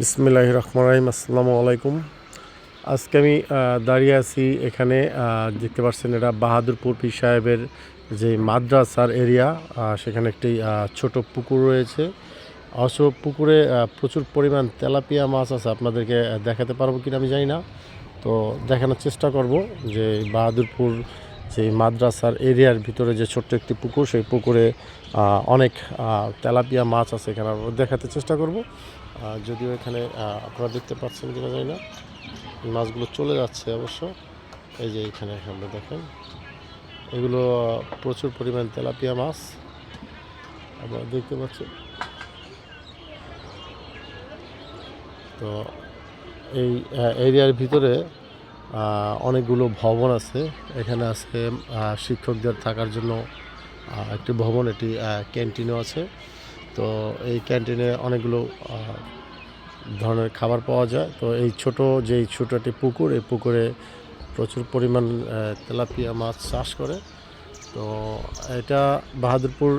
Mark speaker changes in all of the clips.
Speaker 1: বিসমিল্লাহ রহমান রাহিম, আসসালামু আলাইকুম। আজকে আমি দাঁড়িয়ে আছি এখানে দেখতে পাচ্ছেন এটা বাহাদুরপুর পীর সাহেবের যে মাদ্রাসার এরিয়া সেখানে একটি ছোট পুকুর রয়েছে। অবশ্য পুকুরে প্রচুর পরিমাণ তেলাপিয়া মাছ আছে, আপনাদেরকে দেখাতে পারব কিনা আমি জানি না। তো দেখানোর চেষ্টা করব যে বাহাদুরপুর যে মাদ্রাসার এরিয়ার ভিতরে যে ছোট্ট একটি পুকুর, সেই পুকুরে অনেক তেলাপিয়া মাছ আছে এখানে। আমরা দেখাতে চেষ্টা করব। যদিও এখানে আপনারা দেখতে পাচ্ছেন কিনা জানি না। মাছগুলো চলে যাচ্ছে অবশ্য। এই যে এখানে আমরা দেখেন। এগুলো প্রচুর পরিমাণ তেলাপিয়া মাছ। আপনারা দেখতে পাচ্ছেন তো এই এরিয়ার ভিতরে অনেকগুলো ভবন আছে। এখানে আছে শিক্ষকদের থাকার জন্য একটি ভবন এটি ক্যান্টিনও আছে। তো এই ক্যান্টিনে অনেকগুলো ধরনের খাবার পাওয়া যায়। তো এই ছোট, যেই ছোট একটি পুকুর, এই পুকুরে প্রচুর পরিমাণ তেলাপিয়া মাছ চাষ করে। তো এটা বাহাদুরপুর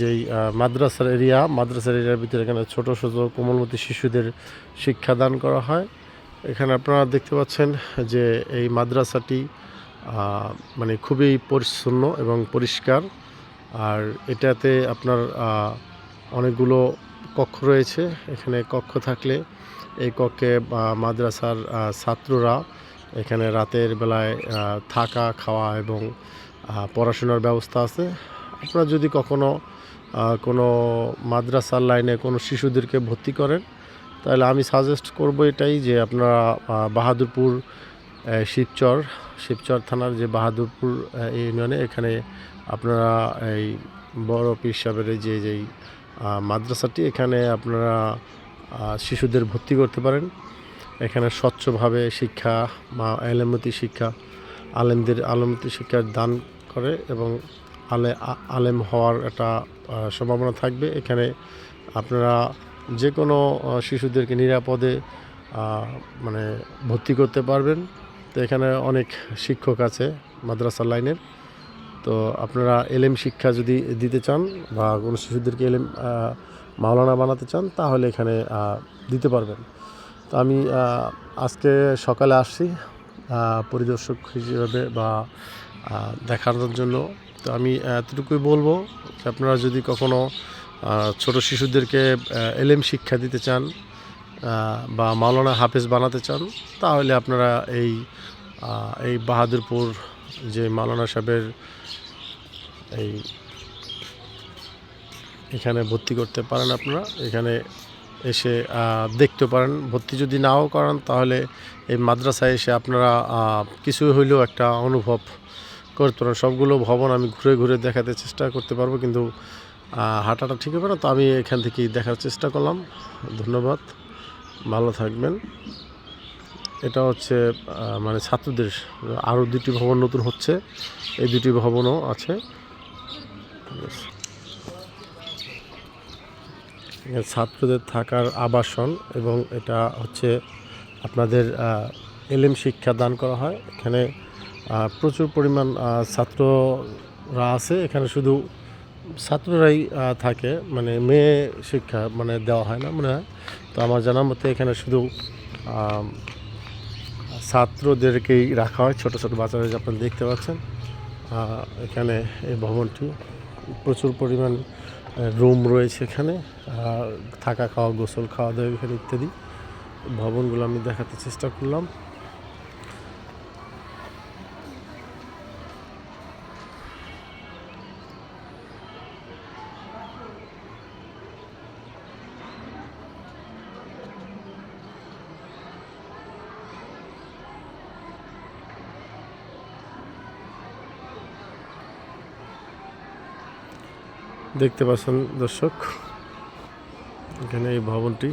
Speaker 1: যেই মাদ্রাসার এরিয়া, মাদ্রাসার এরিয়ার ভিতরে এখানে ছোটো ছোটো কোমলমতি শিশুদের শিক্ষাদান করা হয়। এখানে আপনারা দেখতে পাচ্ছেন যে এই মাদ্রাসাটি মানে খুবই পরিচ্ছন্ন এবং পরিষ্কার। আর এটাতে আপনার অনেকগুলো কক্ষ রয়েছে। এখানে কক্ষ থাকলে এই কক্ষে মাদ্রাসার ছাত্ররা এখানে রাতের বেলায় থাকা, খাওয়া এবং পড়াশোনার ব্যবস্থা আছে। আপনারা যদি কখনো কোনো মাদ্রাসার লাইনে কোনো শিশুদেরকে ভর্তি করেন তাহলে আমি সাজেস্ট করব এটাই যে আপনারা বাহাদুরপুর শিবচর শিবচর থানার যে বাহাদুরপুর ইউনিয়নে এখানে আপনারা এই বড় পীর সাহেবের যে, যেই মাদ্রাসাটি, এখানে আপনারা শিশুদের ভর্তি করতে পারেন। এখানে স্বচ্ছভাবে শিক্ষা বা আলেমতি শিক্ষা, আলেমদের, আলেমতি শিক্ষার দান করে এবং আলে আলেম হওয়ার একটা সম্ভাবনা থাকবে। এখানে আপনারা যে কোনো শিশুদেরকে নিরাপদে মানে ভর্তি করতে পারবেন। তো এখানে অনেক শিক্ষক আছে মাদ্রাসা লাইনের। তো আপনারা এলএম শিক্ষা যদি দিতে চান বা কোনো শিশুদেরকে এলএম মাওলানা বানাতে চান তাহলে এখানে দিতে পারবেন। তো আমি আজকে সকালে আসছি পরিদর্শক হিসেবে বা দেখানোর জন্য। তো আমি এতটুকুই বলব যে আপনারা যদি কখনো আহ, ছোট শিশুদেরকে এলএম শিক্ষা দিতে চান বা মাওলানা হাফেজ বানাতে চান, তাহলে আপনারা এই এই বাহাদুরপুর যে মাওলানা সাহেবের এই এখানে ভর্তি করতে পারেন আপনারা, এখানে এসে দেখতে পারেন। ভর্তি যদি নাও করান, তাহলে এই মাদ্রাসায় এসে আপনারা কিছু হইলেও একটা অনুভব করতে পারেন। সবগুলো ভবন আমি ঘুরে ঘুরে দেখাতে চেষ্টা করতে পারব, কিন্তু হাঁটাটা ঠিক হবে না, তো আমি এখান থেকেই দেখার চেষ্টা করলাম। ধন্যবাদ। ভালো থাকবেন। এটা হচ্ছে মানে ছাত্রদের, আরও দুটি ভবন নতুন হচ্ছে। এই দুটি ভবনও আছে। ছাত্রদের থাকার আবাসন এবং এটা হচ্ছে আপনাদের এলএম শিক্ষা দান করা হয়। এখানে প্রচুর পরিমাণ ছাত্ররা আছে। এখানে শুধু ছাত্ররাই থাকে মানে মেয়ে শিক্ষা মানে দেওয়া হয় না মনে হয়। তো আমার জানার মতে এখানে শুধু ছাত্রদেরকেই রাখা হয়, ছোট ছোট বাচ্চারা যে আপনারা দেখতে পাচ্ছেন। এখানে এই ভবনটি প্রচুর পরিমাণ রুম রয়েছে এখানে থাকা খাওয়া, গোসল খাওয়া দাওয়া এখানে ইত্যাদি। ভবনগুলো আমি দেখাতে চেষ্টা করলাম। দেখতে পাচ্ছেন দর্শক এখানে এই ভবনটি।